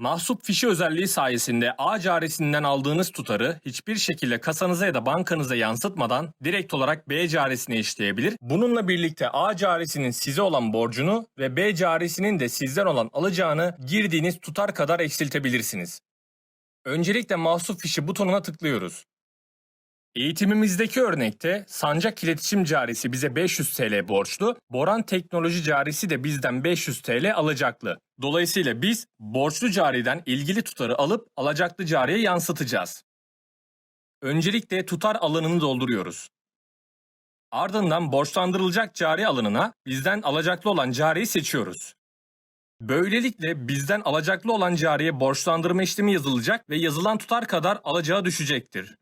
Mahsup fişi özelliği sayesinde A caresinden aldığınız tutarı hiçbir şekilde kasanıza ya da bankanıza yansıtmadan direkt olarak B caresine işleyebilir. Bununla birlikte A caresinin size olan borcunu ve B caresinin de sizden olan alacağını girdiğiniz tutar kadar eksiltebilirsiniz. Öncelikle mahsup fişi butonuna tıklıyoruz. Eğitimimizdeki örnekte Sancak İletişim Carisi bize 500 TL borçlu, Boran Teknoloji Carisi de bizden 500 TL alacaklı. Dolayısıyla biz borçlu cariden ilgili tutarı alıp alacaklı cariye yansıtacağız. Öncelikle tutar alanını dolduruyoruz. Ardından borçlandırılacak cari alanına bizden alacaklı olan cariyi seçiyoruz. Böylelikle bizden alacaklı olan cariye borçlandırma işlemi yazılacak ve yazılan tutar kadar alacağı düşecektir.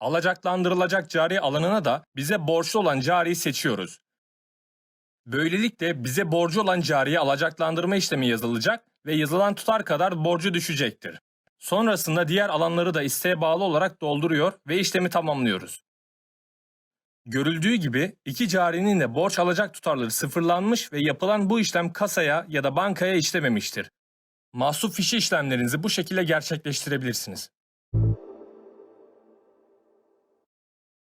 Alacaklandırılacak cari alanına da bize borçlu olan cariyi seçiyoruz. Böylelikle bize borcu olan cariye alacaklandırma işlemi yazılacak ve yazılan tutar kadar borcu düşecektir. Sonrasında diğer alanları da isteğe bağlı olarak dolduruyor ve işlemi tamamlıyoruz. Görüldüğü gibi iki carinin de borç alacak tutarları sıfırlanmış ve yapılan bu işlem kasaya ya da bankaya işlememiştir. Mahsup fişi işlemlerinizi bu şekilde gerçekleştirebilirsiniz.